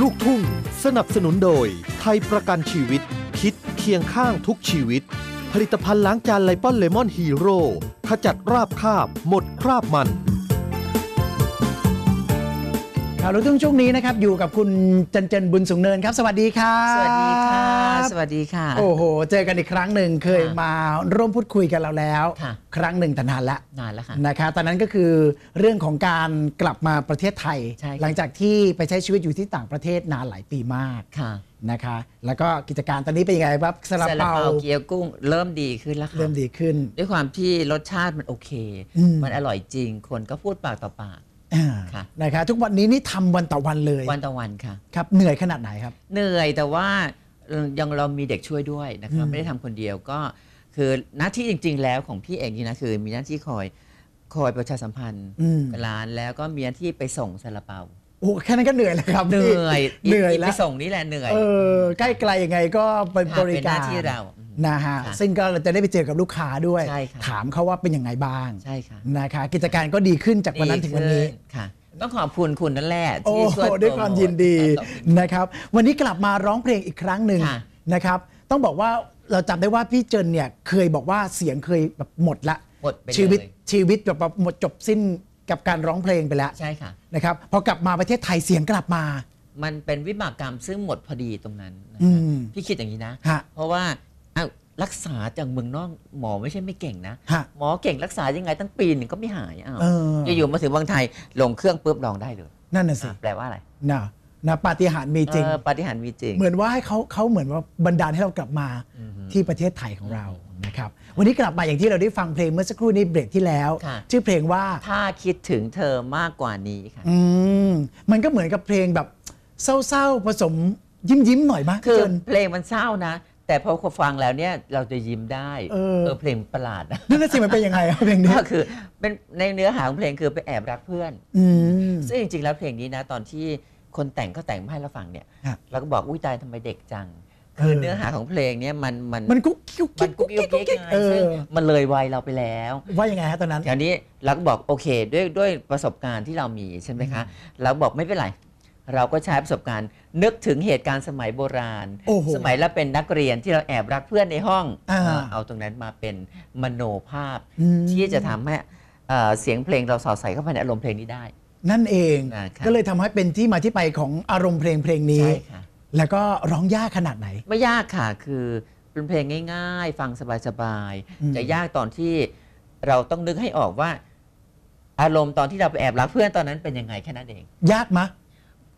ลูกทุ่ง สนับสนุนโดย ไทยประกันชีวิต คิดเคียงข้างทุกชีวิต ผลิตภัณฑ์ล้างจานไลปอนเลมอนฮีโร่ขจัดราบคาบ หมดคราบมัน ข่าวลูกทุ่งช่วงนี้นะครับอยู่กับคุณจันเจนบุญสูงเนินครับ สวัสดีครับสวัสดีค่ะ สวัสดีค่ะ โอ้โห เจอกันอีกครั้งหนึ่งเคยค่ะมาร่วมพูดคุยกันเราแล้ว ค่ะครั้งหนึ่งแต่นานละนานแล้วค่ะนะคะตอนนั้นก็คือเรื่องของการกลับมาประเทศไทย ใช่ค่ะ หลังจากที่ไปใช้ชีวิตอยู่ที่ต่างประเทศนานหลายปีมากค่ะซาลาเปาเปาเกี๊ยวกุ้งเริ่มดีขึ้นแล้วค่ะ เริ่มดีขึ้น ด้วยความที่รสชาติมันโอเค อืม มันอร่อยจริง คนก็พูดปากต่อปากอ่าค่ะ นะคะทุกวันนี้นี่ทำวันต่อวันเลยวันต่อวันค่ะครับเหนื่อยขนาดไหนครับ เหนื่อยแต่ว่าเอ่อยังเรามีเด็กช่วยด้วยนะครับอืมไม่ได้ทำคนเดียวก็คือหน้าที่จริง ๆ แล้วของพี่เองนี่นะคือมีหน้าที่คอยคอยประชาสัมพันธ์อืมร้านแล้วก็มีหน้าที่ไปส่งซาลาเปา โอ้แค่นั้นก็เหนื่อยแล้วครับเหนื่อยเหนื่อยไปแล้วส่งนี่แหละเหนื่อย เออใกล้ไกลยังไงก็เป็นค่ะบริเป็นหการน้าที่เรานะฮะค่ะซึ่งก็เราจะได้ไปเจอกับลูกค้าด้วย ใช่ค่ะ ถามเขาว่าเป็นยังไงบ้างใช่ค่ะนะคะกิจการก็ดีขึ้นจากวันนั้นถึงวันนี้ ดีขึ้ค่ะ ต้องขอบคุณคุณนั่นแหละโอ้ที่ช่วยโหด้วยความยินดีโปรโมทนะครับวันนี้กลับมาร้องเพลงอีกครั้งหนึ่งค่ะ นะครับ ต้องบอกว่าเราจำได้ว่าพี่เจนเนี่ยเคยบอกว่าเสียงเคยแบบหมดละหมดไปเลยชีวิตชีวิตแบบหมดจบสิ้น กับการร้องเพลงไปแล้วใช่ค่ะ นะครับพอกลับมาประเทศไทยเสียงกลับมา มันเป็นวิบากกรรมซึ่งหมดพอดีตรงนั้นนะอืคะม พี่คิดอย่างนี้นะ ฮะเพราะว่าอ้าวรักษาจากเมืองนอกหมอไม่ใช่ไม่เก่งนะ ฮะหมอเก่งรักษายังไงตั้งปีหนึ่งก็ไม่หายอ้าวเอออยู่ๆมาถึงเมืองไทยลงเครื่องปุ๊บลองได้เลยนั่นน่ะสิ อะแปลว่าอะไร นะ นะปาฏิหาริย์มีจริง เออปาฏิหาริย์มีจริง เหมือนว่าให้เขาเขาเหมือนว่าบันดาลให้เรากลับมาอือฮึที่ประเทศไทยของเรานะครับ วันนี้กลับมาอย่างที่เราได้ฟังเพลงเมื่อสักครู่นี้เบรกที่แล้ว ค่ะ ชื่อเพลงว่า ถ้าคิดถึงเธอมากกว่านี้ค่ะ อืมมันก็เหมือนกับเพลงแบบเศร้าๆผสมยิ้มยิ้มๆหน่อยมั้ยคือเจนเพลงมันเศร้านะ แต่พอฟังแล้วเนี่ยเราจะยิ้มได้เออ เพลงประหลาดนะนั่นน่ะสิมันเป็นยังไงอะเพลงนี้ก็คือเป็นในเนื้อหาของเพลงคือไปแอบรักเพื่อน อืมซึ่งจริงๆแล้วเพลงนี้นะตอนที่ คนแต่งเขาแต่งมาให้เราฟังเนี่ยฮะ เราก็บอกอุ้ยตายทำไมเด็กจัง คือเออเนื้อหาของเพลงเนี่ยมันมันมันกุ๊กกิ๊กมักิ๊นกกุ๊กุ๊กกกิ๊กิ๊กกกิ๊กเอซึ่งอมันเลยวัยเราไปแล้ว ว่ายังไงฮะตอนนั้น คราวนี้เราก็บอกโอเคด้วยด้วยประสบการณ์ที่เรามีใช่ไหมคะ เราบอกไม่เป็นไร เราก็ใช้ประสบการณ์ นึกถึงเหตุการณ์สมัยโบราณ โอ้โหสมัยเราเป็นนักเรียนที่เราแอบรักเพื่อนในห้องอ่าเออเอาตรงนั้นมาเป็นมโนภาพ อืมที่จะทำให้เอ่อเสียงเพลงเราสอดใส่เข้าไปในอารมณ์เพลงนี้ได้ นั่นเองนะครับก็เลยทำให้เป็นที่มาที่ไปของอารมณ์เพลงเพลงนี้ใช่ค่ะแล้วก็ร้องยากขนาดไหน ไม่ยากค่ะ คือเป็นเพลงง่าย ๆ ฟังสบายอืมๆจะยากตอนที่เราต้องนึกให้ออกว่า อารมณ์ตอนที่เราไปแอบรักเพื่อนตอนนั้นเป็นยังไงแค่นั้นเอง ยากมะ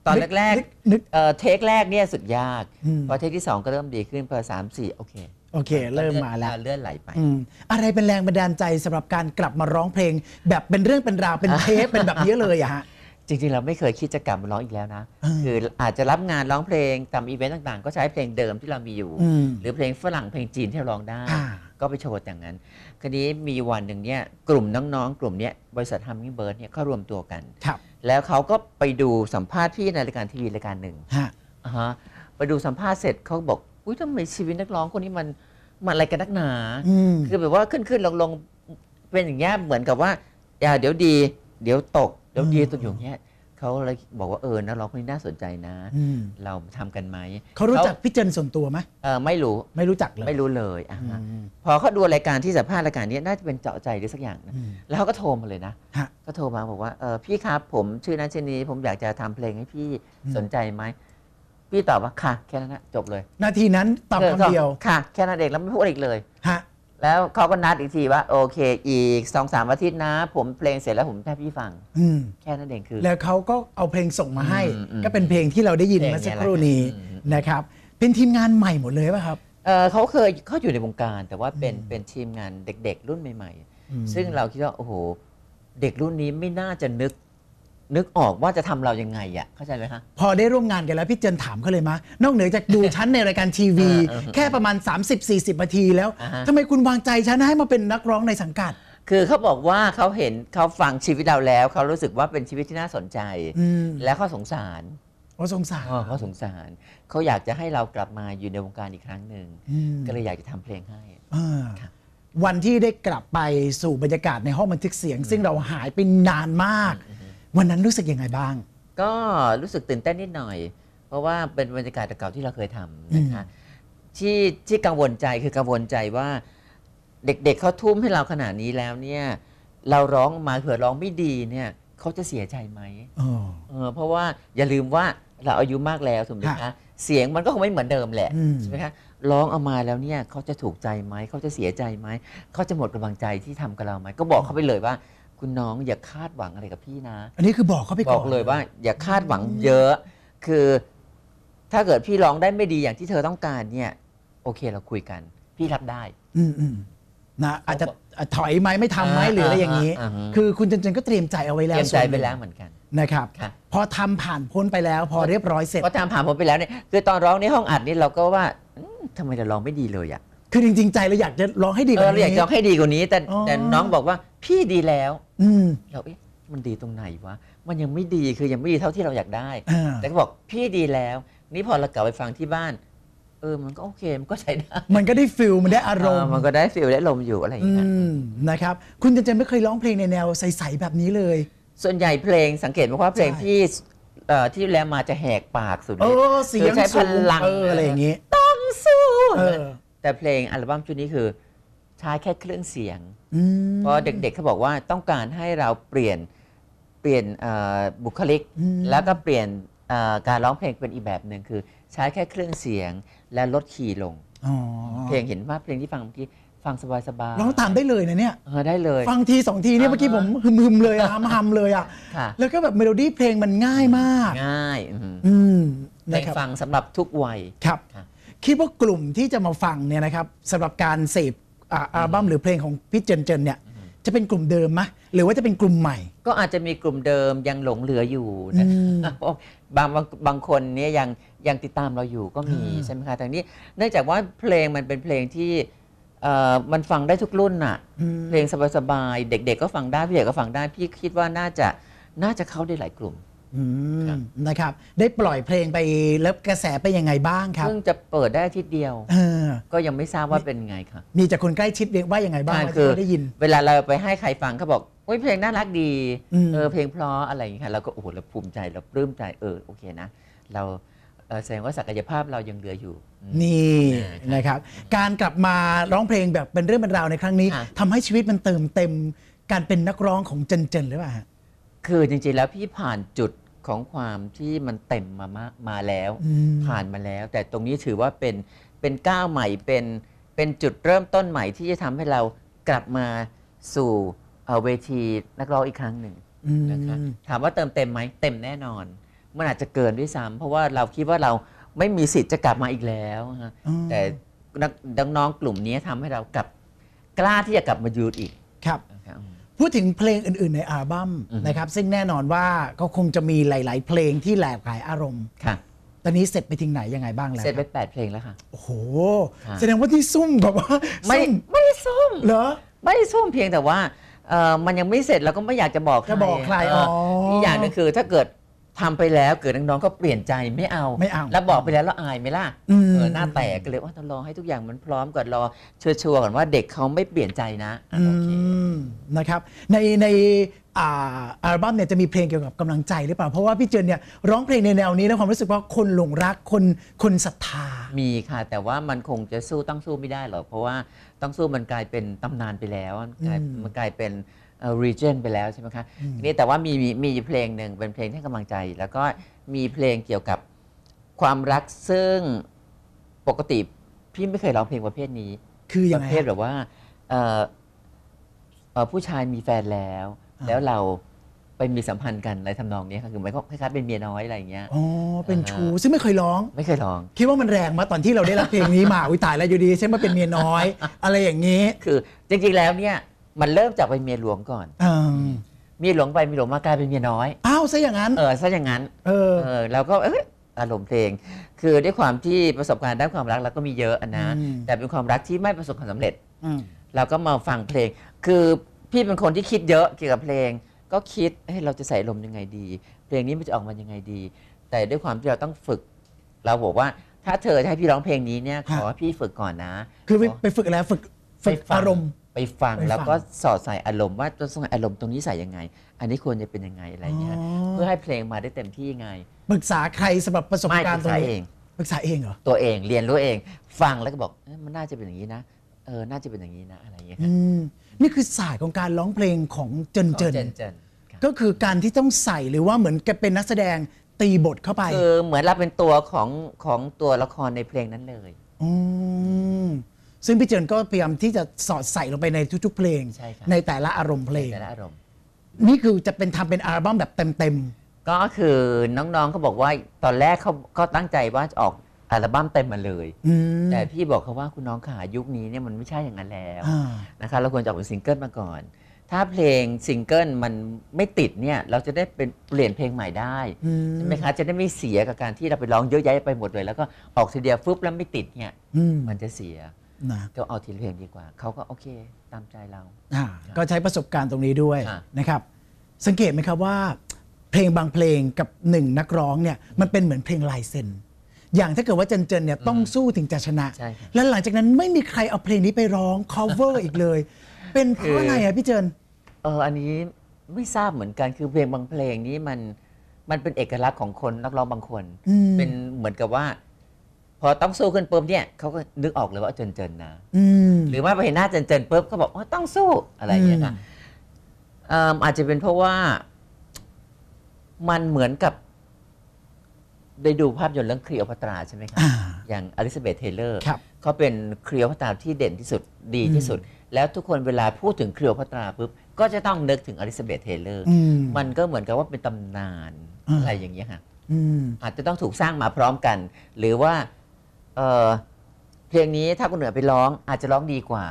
ตอนแรกนึนึกๆเอ่อเทคแรกเนี่ยสุดยากอืมพอเทคที่สองก็เริ่มดีขึ้นพอสามสี่โอเค โอเค เริ่มมาแล้วเลื่อนไหลไปอืมอะไรเป็นแรงบันดาลใจสำหรับการกลับมาร้องเพลง แบบเป็นเรื่องเป็นราวเป็นเทปเป็นแบบนี้เลยอะฮะจริงๆ เราไม่เคยคิดจะกลับมาร้องอีกแล้วนะอืมคืออาจจะรับงานร้องเพลงตามอีเวนต์ต่างๆ ก็ใช้เพลงเดิมที่เรามีอยู่อืมหรือเพลงฝรั่งเพลงจีนที่เราร้องได้อ่าก็ไปโชว์อย่างนั้นคราวนี้มีวันหนึ่งเนี่ยกลุ่มน้องๆ กลุ่มเนี้ยบริษัทฮัมมิงเบิร์ดเนี่ยเขารวมตัวกันครับแล้วเขาก็ไปดูสัมภาษณ์พี่ในรายการทีวีรายการหนึ่งฮะอ่าฮะไปดูสัมภาษณ์เสร็จเขาบอก อุ้ยทำไมชีวิตนักร้องคนนี้มันมันอะไรกันนักหนาอืมคือแบบว่าขึ้นขึ้นลงลงเป็นอย่างเงี้ยเหมือนกับว่าอย่าเดี๋ยวดี เดี๋ยวตก เดี๋ยวดีอืมตกอยู่อย่างเงี้ยเขาเลยบอกว่าเออนักร้องคนนี้น่าสนใจนะ อืม เราทำกันไหมเขารู้จักพี่เจนส่วนตัวไหมเออไม่รู้ไม่รู้จักเลยไม่รู้เลยอะอืฮะมพอเขาดูรายการที่สัมภาษณ์รายการนี้น่าจะเป็นเจาะใจหรือสักอย่างนะอืมแล้วเขาก็โทรมาเลยนะ ฮะ ก็โทรมาบอกว่าเออพี่ครับผมชื่อนั้นชื่อนี้ผมอยากจะทำเพลงให้พี่อืม สนใจไหม พี่ตอบว่าค่ะ แค่นั้นนะจบเลยนาทีนั้นตอบคำเดียวค่ะ แค่นั้นเองแล้วไม่พูดอีกเลยฮะแล้วเขาก็นัดอีกทีว่าโอเค อีกสองสามอาทิตย์นะ ผมเพลงเสร็จแล้วผมให้พี่ฟังอืมแค่นั้นเองคือ แล้วเขาก็เอาเพลงส่งมาให้อืมอืมก็เป็นเพลงที่เราได้ยินเพลงเมื่อสักครู่นี้เนี่ยแหละอืมนะครับ เป็นทีมงานใหม่หมดเลยป่ะครับเออเขาเคยเขาอยู่ในวงการ แต่ว่าเป็นเป็นทีมงานเด็ก ๆ รุ่นใหม่อืมๆซึ่งเราคิดว่าโอ้โห เด็กรุ่นนี้ไม่น่าจะนึก นึกออกว่าจะทำเรายังไงอะเข้าใจไหมคะ พอได้ร่วมงานกันแล้วพี่เจนถามเขาเลยมะ นอกเหนือจากดูชั้นในรายการทีวี เออเออแค่ประมาณ 30-40นาทีแล้วอ่าฮะ ทำไมคุณวางใจฉันให้มาเป็นนักร้องในสังกัด คือเขาบอกว่าเขาเห็นเขาฟังชีวิตเราแล้ว เขารู้สึกว่าเป็นชีวิตที่น่าสนใจ อืมแล้วเขาสงสารโอ้สงสารอ๋อเขาสงสารเขาอยากจะให้เรากลับมาอยู่ในวงการอีกครั้งหนึ่งอืม ก็เลยอยากจะทำเพลงให้ เออครับวันที่ได้กลับไปสู่บรรยากาศในห้องบันทึกเสียง ซึ่งเราหายไปนานมาก วันนั้นรู้สึกยังไงบ้าง ก็รู้สึกตื่นเต้นนิดหน่อย เพราะว่าเป็นบรรยากาศเก่าๆที่เราเคยทำนะคะที่ที่กังวลใจคือกังวลใจว่าเด็กๆเขาทุ่มให้เราขนาดนี้แล้วเนี่ย เราร้องมาเผื่อร้องไม่ดีเนี่ยเขาจะเสียใจไหมอ๋อเออเพราะว่าอย่าลืมว่าเราอายุมากแล้วถูกไหมค่ะคะเสียงมันก็คงไม่เหมือนเดิมแหละอืมใช่ไหมคะร้องเอามาแล้วเนี่ยเขาจะถูกใจไหมเขาจะเสียใจไหมเขาจะหมดกำลังใจที่ทำกับเราไหมก็บอกเขาไปเลยว่า คุณน้องอย่าคาดหวังอะไรกับพี่นะ อันนี้คือบอกเขาไปบก่ออน กเลยว่า อย่าคาดหวังเยอะ คือถ้าเกิดพี่ร้องได้ไม่ดีอย่างที่เธอต้องการเนี่ย โอเคเราคุยกัน พี่รับได้ อืมอืมนะอาจจะอะถอยไหมไม่ทำไหมอ่าหรืออะไรอย่างนี้ อ่าอ่าอ่า คือคุณเจนเจนก็เตรียมใจเอาไว้เตแล้วรียมใจส่นหไปนึ่งแล้วเหมือนกัน นะครับ ค่ะ พอทำผ่านพ้นไปแล้ว พอเรียบร้อยเสร็จ พอตามผ่านผมไปแล้วเนี่ยคือตอนร้องในห้องอัดนี่เราก็ว่าอืมทำไมเราร้องไม่ดีเลยอะคือจริงๆใจเราอยากจะร้องให้ดีกเออว่าเราอยากนี้ จะร้องให้ดีกว่านี้ แต่อ๋อ แต่น้องบอกว่า พี่ดีแล้ว อืม เราเอ๊ะมันดีตรงไหนวะ มันยังไม่ดีคือยังไม่ดีเท่าที่เราอยากได้ อ่า แต่ก็บอกพี่ดีแล้ว นี่พอเรากลับไปฟังที่บ้าน เออ มันก็โอเค มันก็ใช้ได้มันก็ได้ฟิลมันได้อารมเอณ์ อมันก็ได้ฟีลได้ลมอยู่อะไรอย่างอืเงี้ย ม นะครับ คุณเจนเจนไม่เคยร้องเพลงในแนวใสๆแบบนี้เลย ส่วนใหญ่เพลงสังเกตไหมว่าเพลงใช่ ที่เอ่อที่แล้วมาจะแหกปากสุดเอฤทธิ์ อ เสียงคือใช้พสูงลัง เอออะไรอย่างนี้ ต้องสู้ เออ แต่เพลงอัลบั้มชุดนี้คือ ใช้แค่เครื่องเสียงอืมเพราะเด็กๆเขาบอกว่าต้องการให้เราเปลี่ยนเปลี่ยนเอ่อบุคลิกอืมแล้วก็เปลี่ยนเอ่อการร้องเพลงเป็นอีกแบบหนึ่งคือ ใช้แค่เครื่องเสียงและลดคีย์ลงอ๋อเพลงเห็นว่าเพลงที่ฟังเมื่อกี้ฟังสบายๆร้องตามได้เลยนะเนี่ยเออได้เลย ฟังทีสองทีเนี่ยอ่าฮะเมื่อกี้ผมฮึมๆเลยอะฮัมฮัมๆเลยอะค่ะแล้วก็แบบเมโลดี้เพลงมันง่ายมาก ง่ายอืมอืมเพลนะงครับฟังสำหรับทุกวัยครับครับ คิดว่ากลุ่มที่จะมาฟังเนี่ยนะครับสำหรับการเสพ อ่าอัลบั้มหรือเพลงของพี่เจนเจนเนี่ยจะเป็นกลุ่มเดิมไหมหรือว่าจะเป็นกลุ่มใหม่ ก็อาจจะมีกลุ่มเดิมยังหลงเหลืออยู่นะอืมเพราะบางบางบางคนเนี่ยยังยังติดตามเราอยู่ก็มีอ่าใช่ไหมคะแต่นี้เนื่องจากว่าเพลงมันเป็นเพลงที่เอ่อมันฟังได้ทุกรุ่นน่ะอืมเพลงสบายๆเด็ก ๆ ก็ฟังได้พี่ใหญ่ก็ฟังได้พี่คิดว่าน่าจะน่าจะเข้าได้หลายกลุ่มอืมครับ นะครับ ได้ปล่อยเพลงไปแล้วกระแสเป็นยังไงบ้างครับเพิ่งจะเปิดได้อาทิตย์เดียวเออก็ยังไม่ทราบว่าเป็นไงค่ะ มีจากคนใกล้ชิดเรียกว่ายังไงบ้างใช่ที่คือเราได้ยิน เวลาเราไปให้ใครฟังเขาบอกโอ้ยเพลงน่ารักดีอืมเออเพลงเพราะอะไรอย่างเงี้ยค่ะเราก็โอ้โหเราภูมิใจเราปลื้มใจเออโอเคนะ เราเอ่อแสดงว่าศักยภาพเรายังเหลืออยู่อืมนี่อ่าครับนะครับ การกลับมาร้องเพลงแบบเป็นเรื่องเป็นราวในครั้งนี้อะทำให้ชีวิตมันเติมเต็มการเป็นนักร้องของเจนเจนหรือเปล่าฮะคือจริงๆแล้วพี่ผ่านจุด ของความที่มันเต็มมามากมาแล้วอืมผ่านมาแล้ว แต่ตรงนี้ถือว่าเป็นเป็นก้าวใหม่เป็นเป็นจุดเริ่มต้นใหม่ที่จะทำให้เรากลับมาสู่เอ่อเวทีนักร้องอีกครั้งหนึ่งอืมนะคะถามว่าเติมเต็มไหมเต็มแน่นอน มันอาจจะเกินด้วยซ้ำเพราะว่าเราคิดว่าเราไม่มีสิทธิ์จะกลับมาอีกแล้วฮะอืมแต่นักน้องๆกลุ่มนี้ทำให้เรากลับกล้าที่จะกลับมายืนอีกครับนะครับ พูดถึงเพลงอื่น ๆ ในอัลบั้มอือฮึนะครับ ซึ่งแน่นอนว่าก็คงจะมีหลาย ๆ เพลงที่หลากหลายอารมณ์ค่ะ ตอนนี้เสร็จไปถึงไหนยังไงบ้างแล้วเสร็จไปครับแปดเพลงแล้วค่ะ โอ้โหครับแสดงว่าที่ซุ่มแบบว่าไม่ซุ่มไม่ได้ซุ่มเหรอ ไม่ได้ซุ่มเพียงแต่ว่าเอ่อมันยังไม่เสร็จเราก็ไม่อยากจะบอกจะบอกใครเอ๋อ อีกอย่างหนึงคือถ้าเกิด ทำไปแล้วเกิดน้องๆก็เปลี่ยนใจไม่เอา ไม่เอาแล้วบอกไปแล้วแล้วอายไหมล่ะอืม เออหน้าแตกก็เลยว่าต้องรอให้ทุกอย่างมันพร้อมก่อนรอชัวร์ๆก่อนว่าเด็กเขาไม่เปลี่ยนใจนะอืโอเค มนะครับในในอ่าอัลบั้มเนี่ยจะมีเพลงเกี่ยวกับกำลังใจหรือเปล่า เพราะว่าพี่เจนเนี่ยร้องเพลงในแนวนี้แล้วความรู้สึกว่าคนหลงรักคนคนศรัทธา มีค่ะ แต่ว่ามันคงจะสู้ต้องสู้ไม่ได้หรอกเพราะว่าต้องสู้มันกลายเป็นตำนานไปแล้วมันกลายอืมมันกลายเป็น เอ่อ region ไปแล้วใช่ไหมคะอืมทีนี่แต่ว่ามีมีมีเพลงหนึ่งเป็นเพลงที่ให้กำลังใจ แล้วก็มีเพลงเกี่ยวกับความรักซึ่งปกติพี่ไม่เคยร้องเพลงประเภทนี้ คือปยังระไงเภทฮะแบบว่าเอ่อเอ่อผู้ชายมีแฟนแล้วอ่าแล้วเราไปมีสัมพันธ์กันอะไรทำนองนี้ค่ะคือหมายความคล้ายๆเป็นเมียน้อยอะไรอย่างเงี้ยอ๋อเป็นอ่าชูซึ่งไม่เคยร้อง ไม่เคยร้อง คิดว่ามันแรงมาตอนที่เราได้รับเพลงนี้มาอุ้ยตายแล้วอยู่ดีฉันมาเป็นเมียน้อย อะไรอย่างนี้ คือจริงๆแล้วเนี่ย มันเริ่มจากเป็นเมียหลวงก่อนอ่าเมียหลวงไปเมียหลวงมากลายเป็นเมียน้อยอ้าวซะอย่างนั้น เออซะอย่างนั้น เออเออเราก็เอยอารมณ์เพลง คือด้วยความที่ประสบการณ์ด้านความรักเราก็มีเยอะอะนะอืมแต่เป็นความรักที่ไม่ประสบความสำเร็จอืมเราก็มาฟังเพลง คือพี่เป็นคนที่คิดเยอะเกี่ยวกับเพลง ก็คิดเฮ้ยเราจะใส่ลมณ์ยังไงดี เพลงนี้มันจะออกมายังไงดี แต่ด้วยความที่เราต้องฝึก เราบอกว่าถ้าเธอจะให้พี่ร้องเพลงนี้เนี่ยขอให้พี่ฝึกก่อนนะ คือไปขอไปฝึกอะไรฝึกฝึกไปฟังอารมณ์ ไไปฟังไปฟัง แล้วก็สอดใส่อารมณ์ว่าต้องใส่อารมณ์ตรงนี้ใส่ยังไง อันนี้ควรจะเป็นยังไงอะไรเงี้ยอ๋อเพื่อให้เพลงมาได้เต็มที่ไงปรึกษาใครสำหรับประสบไม่กาปรรึณ์กตรงษานี้เองปรึกษาเองเหรอตัวเองเรียนรู้เอง ฟังแล้วก็บอกเอ้ยมันน่าจะเป็นอย่างนี้นะเออน่าจะเป็นอย่างนี้นะอะไรเงี้ยอืมนี่คือศาสตร์ของการร้องเพลงของเจนเจน เจนเจนครับก็คือการที่ต้องใส่หรือว่าเหมือนกับเป็นนักแสดงตีบทเข้าไปคือเหมือนเราเป็นตัวของของตัวละครในเพลงนั้นเลยอืม ซึ่งพี่เจนก็พยายามที่จะสอดใส่ลงไปในทุกๆเพลงใช่ครับในแต่ละอารมณ์เพลง แต่ละอารมณ์ นี่คือจะเป็นทำเป็นอัลบั้มแบบเต็มก็คือน้องๆเขาบอกว่าตอนแรกเขาก็ตั้งใจว่าจะออกอัลบั้มเต็มมาเลย ๆอืมแต่พี่บอกเขาว่าคุณน้องขายุคนี้เนี่ยมันไม่ใช่อย่างนั้นแล้วอ่านะคะเราควรจะออกเป็นซิงเกิลมาก่อน ถ้าเพลงซิงเกิลมันไม่ติดเนี่ยเราจะได้เป็นเปลี่ยนเพลงใหม่ได้อืมใช่ไหมคะจะได้ไม่เสียกับการที่เราไปร้องเยอะแยะไปหมดเลย แล้วก็ออกทีเดียวฟึบแล้วไม่ติดเนี่ยอืมมันจะเสีย นะก็เอาทีละเพลงดีกว่า เขาก็โอเคตามใจเรา อ่าก็ใช้ประสบการณ์ตรงนี้ด้วยค่ะ นะครับ สังเกตไหมครับว่า เพลงบางเพลงกับหนึ่งนักร้องเนี่ยมันเป็นเหมือนเพลงลายเซ็นอย่างถ้าเกิดว่าเจนเจนเนี่ยต้องสู้ถึงจะชนะ ใช่ครับ แล้วหลังจากนั้นไม่มีใครเอาเพลงนี้ไปร้อง cover อีกเลย เป็นเพราะอะไรอะพี่เจน เอออันนี้ไม่ทราบเหมือนกันคือเพลงบางเพลงนี้มันมันเป็นเอกลักษณ์ของคนนักร้องบางคน อืม เป็นเหมือนกับว่า พอต้องสู้ขึ้นปุ๊บเนี่ยเขาก็นึกออกเลยว่าเจนเจนๆนะอืมหรือว่าไปเห็นหน้าเจนเจนๆปุ๊บก็บอกว่าต้องสู้อะไรอย่างเงี้ยค่ะเอิ่มอาจจะเป็นเพราะว่า มันเหมือนกับ ได้ดูภาพยนตร์เรื่องครีโอพัตราใช่ไหมคะอ่าอย่างอลิซาเบธเทเลอร์ครับเขาเป็นครีโอพัตราที่เด่นที่สุดดีที่สุด แล้วทุกคนเวลาพูดถึงครีโอพัตราปุ๊บก็จะต้องนึกถึงอลิซาเบธเทเลอร์อืมมันก็เหมือนกับว่าเป็นตำนานอ่าอะไรอย่างเงี้ยค่ะอืมอาจจะต้องถูกสร้างมาพร้อมกัน หรือว่า เอ่อเพลงนี้ถ้าคนเหนือไปร้องอาจจะร้องดีกว่า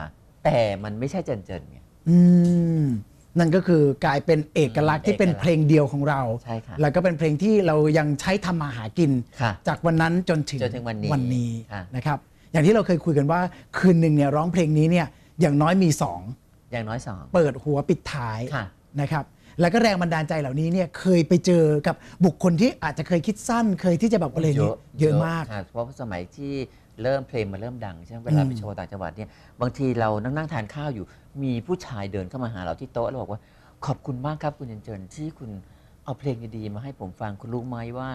แต่มันไม่ใช่เจนเจนๆไง อืมนั่นก็คือกลายเป็นเอกลักษณ์ที่เป็นเพลงเดียวของเรา ใช่ค่ะแล้วก็เป็นเพลงที่เรายังใช้ทำมาหากิน ค่ะจากวันนั้นจนถึงจนถึงวันนี้นี้ค่ะ นะครับ อย่างที่เราเคยคุยกันว่าคืนหนึ่งเนี่ยร้องเพลงนี้เนี่ยอย่างน้อยมี2อย่างน้อยสองเปิดหัวปิดท้ายค่ะ นะครับ แล้วก็แรงบันดาลใจเหล่านี้เนี่ยเคยไปเจอกับบุคคลที่อาจจะเคยคิดสั้นเคยที่จะแบบอะไรอย่างนี้เยอะมาก ค่ะเพราะสมัยที่เริ่มเพลงมาเริ่มดังใช่ไหมเวลาไปโชว์ต่างจังหวัดเนี่ยบางทีเรานั่งนั่งทานข้าวอยู่ มีผู้ชายเดินเข้ามาหาเราที่โต๊ะแล้วบอกว่า ขอบคุณมากครับคุณเจนเจนที่คุณเอาเพลงดีๆมาให้ผมฟังคุณรู้ไหมว่า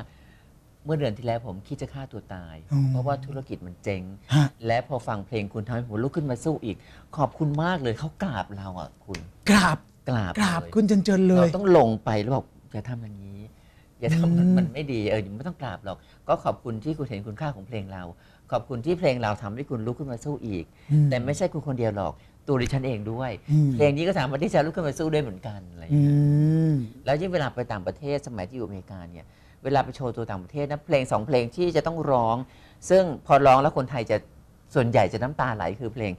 เมื่อเดือนที่แล้วผมคิดจะฆ่าตัวตาย อืมเพราะว่าธุรกิจมันเจ๊ง ฮะ และพอฟังเพลงคุณทำให้ผมลุกขึ้นมาสู้อีก ขอบคุณมากเลยเขากราบเราอะคุณ กราบ กราบกราบเลยคุณเจนเจนเลเรายต้องลงไปแล้วบอกอย่าทำอย่างนี้ อย่าทำมันอืมมันไม่ดีเออไม่ต้องกราบหรอก ก็ขอบคุณที่คุณเห็นคุณค่าของเพลงเรา ขอบคุณที่เพลงเราทำให้คุณลุกขึ้นมาสู้อีกอืมแต่ไม่ใช่คุณคนเดียวหรอก ตัวดิฉันเองด้วยอืมเพลงนี้ก็สามารถที่จะลุกขึ้นมาสู้ได้เหมือนกันอะไรอย่างอืเงี้ยมแล้วยิ่งเวลาไปต่างประเทศสมัยที่อยู่อเมริกาเนี่ยเวลาไปโชว์ตัวต่างประเทศนะเพลงสองเพลงที่จะต้องร้อง ซึ่งพอร้องแล้วคนไทยจะส่วนใหญ่จะน้ำตาไหลคือเพลง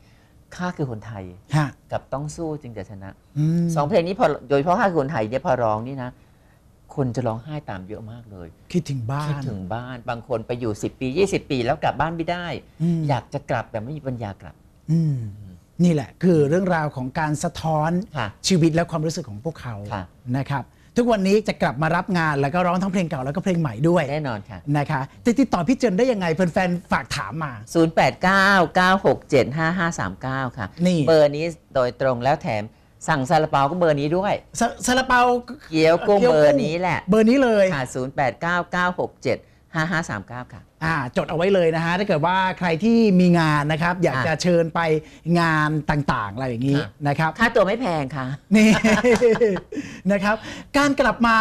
ข้าคือคนไทยฮะกับต้องสู้จึงจะชนะอืมสองเพลงนี้พอโดยเฉพาะข้าคือคนไทยเนี่ยพอร้องนี่นะคนจะร้องไห้ตามเยอะมากเลย คิดถึงบ้าคิดนถึงบ้าน บางคนไปอยู่ 10 ปี 20 ปี แล้วกลับบ้านไม่ได้อืมอยากจะกลับแต่ไม่มีปัญญากลับอืมนี่แหละคือเรื่องราวของการสะท้อนค่ะชีวิตและความรู้สึกของพวกเขาค่ะนะครับ ทุกวันนี้จะกลับมารับงานแล้วก็ร้องทั้งเพลงเก่าแล้วก็เพลงใหม่ด้วยแน่นอนค่ะ นะคะจะติดต่อพี่เจนได้ยังไงแฟนๆฝากถามมา 0899675539 ค่ะ นี่ เบอร์นี้โดยตรงแล้วแถมสั่งซาลาเปาก็เบอร์นี้ด้วย ซาซาลาเปาเกี๊ยวกุ้งเบอร์นี้แหละ เบอร์นี้เลย ค่ะ 0899675539 ค่ะ อ่าจดเอาไว้เลยนะฮะถ้าเกิดว่าใครที่มีงานนะครับ อยากค่ะจะเชิญไปงานต่างๆ อะไรอย่างนี้ค่ะ นะครับ ค่าตัวไม่แพงค่ะ นี่ นะครับ การกลับมา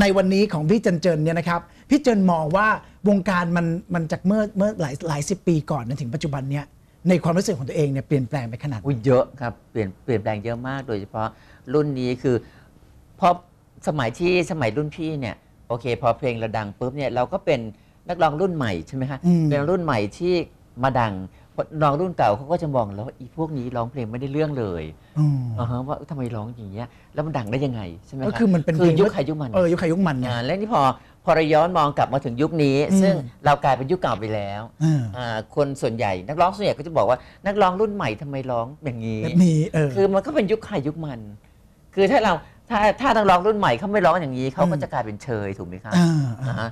ในวันนี้ของพี่เจนเจนเนี่ยนะครับพี่เจนมองว่าวงการมันมันจากเมื่อเมื่อหลายหลายสิบปีก่อนนะถึงปัจจุบันเนี้ยในความรู้สึกของตัวเองเนี่ยเปลี่ยนแปลงไปขนาดไหน อุ้ยเยอะครับเปลี่ยนเปลี่ยนแปลงเยอะมากโดยเฉพาะรุ่นนี้คือเพราะสมัยที่สมัยรุ่นพี่เนี่ย โอเค พอเพลงเราดังปุ๊บเนี่ยเราก็เป็นนักร้องรุ่นใหม่ใช่ไหมคะอืมเป็นรุ่นใหม่ที่มาดังเพราะน้องรุ่นเก่าเขาก็จะมองแล้วว่าอีพวกนี้ร้องเพลงไม่ได้เรื่องเลยอืมอ่าฮะว่าทำไมร้องอย่างเงี้ยแล้วมันดังได้ยังไงใช่ไหมะก็คือมันเป็นคือเพลงยุคใครยุคมันเออยุคใครยุคมันเนี่ยอ่าแล้วนี่พอพอเราย้อนมองกลับมาถึงยุคนี้อืมซึ่งเรากลายเป็นยุคเก่าไปแล้วเอออ่าคนส่วนใหญ่นักร้องส่วนใหญ่ก็จะบอกว่านักร้องรุ่นใหม่ทำไมร้องอย่างนี้แบบนี้เออคือมันก็เป็นยุคใครยุคมัน คือถ้าเรา ถ้าถ้านักร้องรุ่นใหม่เขาไม่ร้องอย่างนี้เขาก็อืมจะกลายเป็นเชยถูกไหมครับอ่าอ่าอ่าฮะ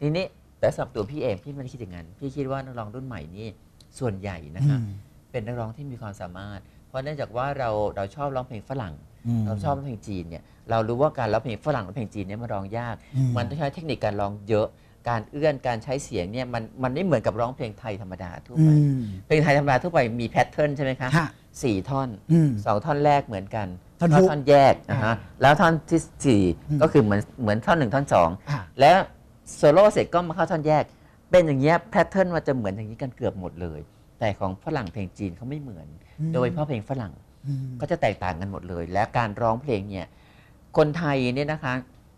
ทีนี้แต่สำหรับตัวพี่เองพี่ไม่ได้คิดอย่างนั้นพี่คิดว่านักร้องรุ่นใหม่นี่ส่วนใหญ่นะครับเป็นนักร้องที่มีความสามารถ เพราะเนื่องจากว่าเราเราชอบร้องเพลงฝรั่งอืมเราชอบร้องเพลงจีนเนี่ยเรารู้ว่าการร้องเพลงฝรั่งร้องเพลงจีนเนี่ยมันร้องยาก อืม มันต้องใช้เทคนิคการร้องเยอะ การเอื้อนการใช้เสียงเนี่ยมันมันไม่เหมือนกับร้องเพลงไทยธรรมดาทั่วอืไป ม เพลงไทยธรรมดาทั่วไปมีแพทเทิร์นใช่ไหมคะฮะสี่ท่อนอืม สองท่อนแรกเหมือนกัน ท่อนแล้วฮุกท่อนแยกนะอ่าฮะแล้วท่อนที่สี่อืมก็คือเหมือนเหมือนท่อนหนึ่งท่อนสองอะแล้วโซโล่เสร็จก็มาเข้าท่อนแยก เป็นอย่างเงี้ยแพทเทิร์นมันจะเหมือนอย่างนี้กันเกือบหมดเลย แต่ของฝรั่งเพลงจีนเขาไม่เหมือน โดยเฉพาะเพลงฝรั่งอืมก็จะแตกต่างกันหมดเลย และการร้องเพลงเนี่ยคนไทยเนี่ยนะคะ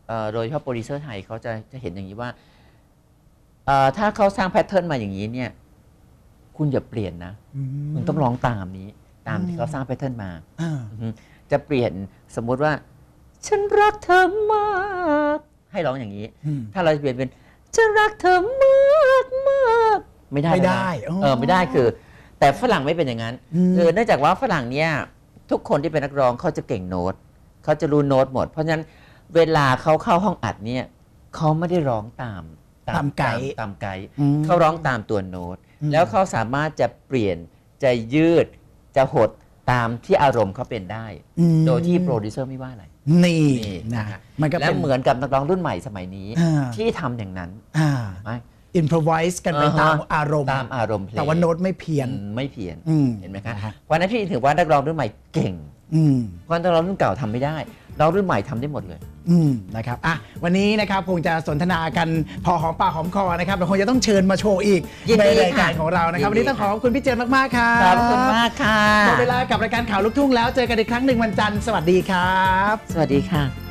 เอ่อโดยเฉพาะโปรดิวเซอร์ไทยเขาจะจะเห็นอย่างนี้ว่าเอ่อถ้าเขาสร้างแพทเทิร์นมาอย่างนี้เนี่ยคุณอย่าเปลี่ยนนะอืมคุณต้องร้องตามนี้ ตามอืที่มเขาสร้างแพทเทิร์นมาอ่าอือฮึ จะเปลี่ยนสมมุติว่า ฉันรักเธอมาก ให้ร้องอย่างนี้อืมถ้าเราจะเปลี่ยนเป็นฉันรักเธอมากมากไม่ได้ไม่แล้วนะได้อ๋อเออไม่ได้คือ แต่ฝรั่งไม่เป็นอย่างนั้นอืมคือเนื่องจากว่าฝรั่งเนี่ยทุกคนที่เป็นนักร้องเขาจะเก่งโน้ตเขาจะรู้โน้ตหมด เพราะฉะนั้นเวลาเขาเข้าห้องอัดเนี่ยเขาไม่ได้ร้องตามตามไกด์ตามไกด์อืมเขาร้องตามตัวโน้ตอืมแล้วเขาสามารถจะเปลี่ยนจะยืดจะหด ตามที่อารมณ์เขาเป็นได้ อืมโดยที่โปรดิวเซอร์ไม่ว่าอะไร นี่นี่นะมันก็และเป็นเหมือนกับนักร้องรุ่นใหม่สมัยนี้ อ่าที่ทำอย่างนั้นอ่าไม่อินพรไวส์กันไปอ่าฮะ ตามอารมณ์ตามอารมณ์เพลงแต่ว่าโน้ตไม่เพี้ยนอืมไม่เพี้ยนอืมเห็นไหมคะนะฮะเพราะฉะนั้นพี่ถือว่านักร้องรุ่นใหม่เก่ง อืมเพราะนักร้องรุ่นเก่าทำไม่ได้นักร้องรุ่นใหม่ทำได้หมดเลย อืมนะครับอะวันนี้นะครับคงจะสนทนากันพอหอมปากหอมคอนะครับเราคงจะต้องเชิญมาโชว์อีกยินในดีรายการค่ะของเรานะครับยิวันนดีนี้ต้องขอขอบคุณพี่เจนมากๆครับขอบคุณมากค่ะหมดเวลากับรายการข่าวลูกทุ่งแล้วเจอกันอีกครั้งหนึ่งวันจันทร์สวัสดีครับ สวัสดีค่ะ